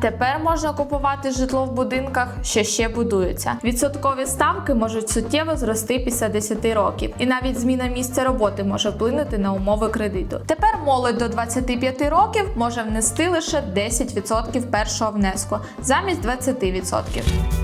Тепер можна купувати житло в будинках, що ще будуються. Відсоткові ставки можуть суттєво зрости після 10 років, і навіть зміна місця роботи може вплинути на умови кредиту. Тепер молодь до 25 років може внести лише 10% першого внеску замість 20%.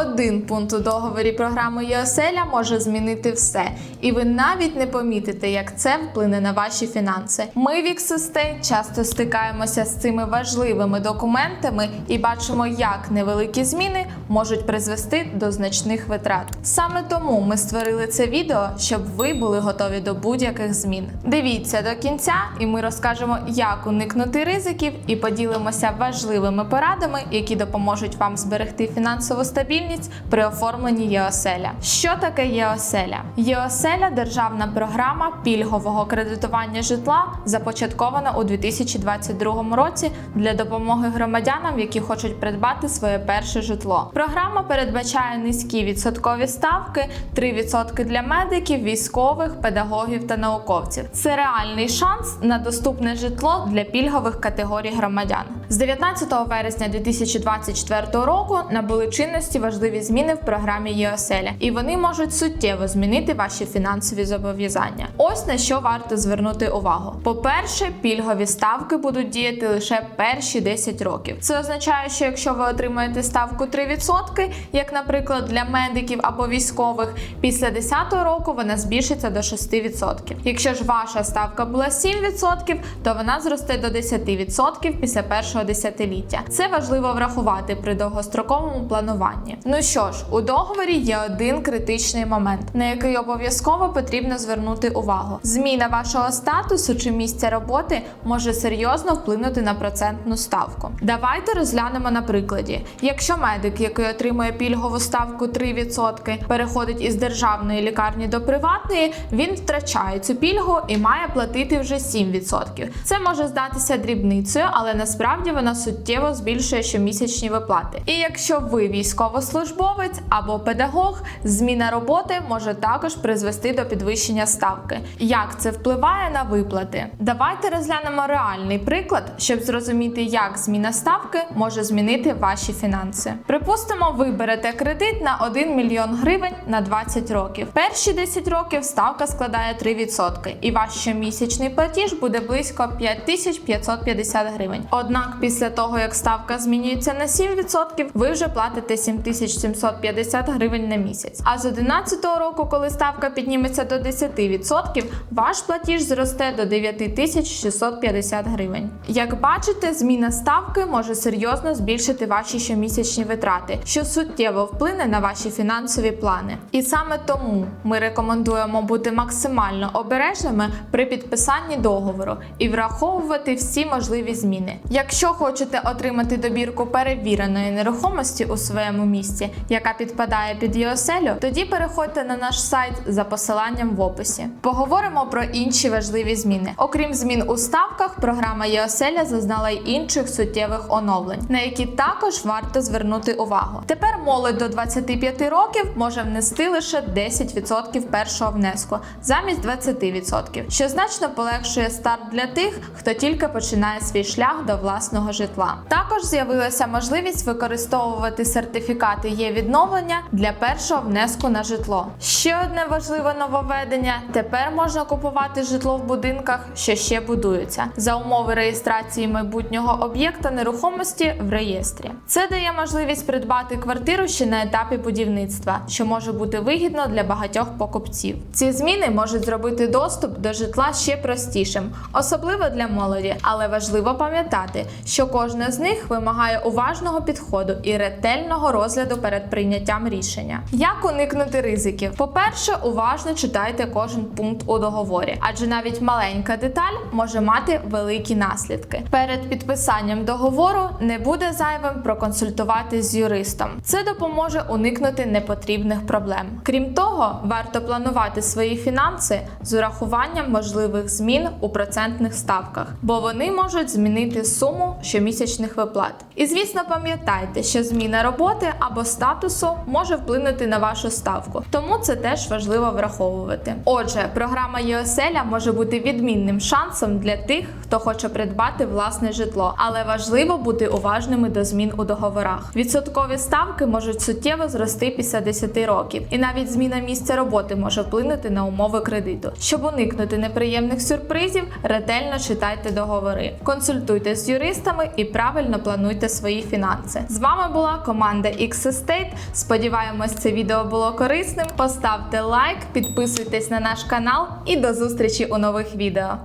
Один пункт у договорі програми ЄОСЕЛЯ може змінити все, і ви навіть не помітите, як це вплине на ваші фінанси. Ми в Xsustain часто стикаємося з цими важливими документами і бачимо, як невеликі зміни можуть призвести до значних витрат. Саме тому ми створили це відео, щоб ви були готові до будь-яких змін. Дивіться до кінця, і ми розкажемо, як уникнути ризиків, і поділимося важливими порадами, які допоможуть вам зберегти фінансову стабільність при оформленні ЄОСЕЛЯ. Що таке ЄОСЕЛЯ? ЄОСЕЛЯ державна програма пільгового кредитування житла, започаткована у 2022 році для допомоги громадянам, які хочуть придбати своє перше житло. Програма передбачає низькі відсоткові ставки, 3% для медиків, військових, педагогів та науковців. Це реальний шанс на доступне житло для пільгових категорій громадян. З 19 вересня 2024 року набули чинності важливі зміни в програмі ЄОСЕЛЯ, і вони можуть суттєво змінити ваші фінансові зобов'язання. Ось на що варто звернути увагу. По-перше, пільгові ставки будуть діяти лише перші 10 років. Це означає, що якщо ви отримаєте ставку 3%, як, наприклад, для медиків або військових, після 10-го року вона збільшиться до 6%. Якщо ж ваша ставка була 7%, то вона зросте до 10% після першого десятиліття. Це важливо врахувати при довгостроковому плануванні. Ну що ж, у договорі є один критичний момент, на який обов'язково потрібно звернути увагу. Зміна вашого статусу чи місця роботи може серйозно вплинути на процентну ставку. Давайте розглянемо на прикладі. Якщо медик, який отримує пільгову ставку 3%, переходить із державної лікарні до приватної, він втрачає цю пільгу і має платити вже 7%. Це може здатися дрібницею, але насправді вона суттєво збільшує щомісячні виплати. І якщо ви військовослужбовець або педагог, зміна роботи може також призвести до підвищення ставки. Як це впливає на виплати? Давайте розглянемо реальний приклад, щоб зрозуміти, як зміна ставки може змінити ваші фінанси. Припустимо, ви берете кредит на 1 мільйон гривень на 20 років. Перші 10 років ставка складає 3%, і ваш щомісячний платіж буде близько 5550 гривень. Однак після того, як ставка змінюється на 7%, ви вже платите 7750 гривень на місяць. А з 11 року, коли ставка підніметься до 10%, ваш платіж зросте до 9650 гривень. Як бачите, зміна ставки може серйозно збільшити ваші щомісячні витрати, що суттєво вплине на ваші фінансові плани. І саме тому ми рекомендуємо бути максимально обережними при підписанні договору і враховувати всі можливі зміни. Якщо хочете отримати добірку перевіреної нерухомості у своєму місці, яка підпадає під ЄОСЕЛю, тоді переходьте на наш сайт за посиланням в описі. Поговоримо про інші важливі зміни. Окрім змін у ставках, програма ЄОСЕЛЯ зазнала й інших суттєвих оновлень, на які також варто звернути увагу. Тепер молодь до 25 років може внести лише 10% першого внеску замість 20%, що значно полегшує старт для тих, хто тільки починає свій шлях до власного житла. Також з'явилася можливість використовувати сертифікати є відновлення для першого внеску на житло. Ще одне важливе нововведення: тепер можна купувати житло в будинках, що ще будуються, за умови реєстрації майбутнього об'єкта нерухомості в реєстрі. Це дає можливість придбати квартиру ще на етапі будівництва, що може бути вигідно для багатьох покупців. Ці зміни можуть зробити доступ до житла ще простішим, особливо для молоді, але важливо пам'ятати, що кожне з них вимагає уважного підходу і ретельного розгляду перед прийняттям рішення. Як уникнути ризиків? По-перше, уважно читайте кожен пункт у договорі, адже навіть маленька деталь може мати великі наслідки. Перед підписанням договору не буде зайвим проконсультувати з юристом. Це допоможе уникнути непотрібних проблем. Крім того, варто планувати свої фінанси з урахуванням можливих змін у процентних ставках, бо вони можуть змінити суму щомісячних виплат. І звісно, пам'ятайте, що зміна роботи або статусу може вплинути на вашу ставку, тому це теж важливо враховувати. Отже, програма ЄОСЕЛЯ може бути відмінним шансом для тих, хто хоче придбати власне житло, але важливо бути уважними до змін у договорах. Відсоткові ставки можуть суттєво зрости після 10 років, і навіть зміна місця роботи може вплинути на умови кредиту. Щоб уникнути неприємних сюрпризів, ретельно читайте договори, консультуйте з юристами і правильно плануйте свої фінанси. З вами була команда X-Estate. Сподіваємось, це відео було корисним. Поставте лайк, підписуйтесь на наш канал і до зустрічі у нових відео.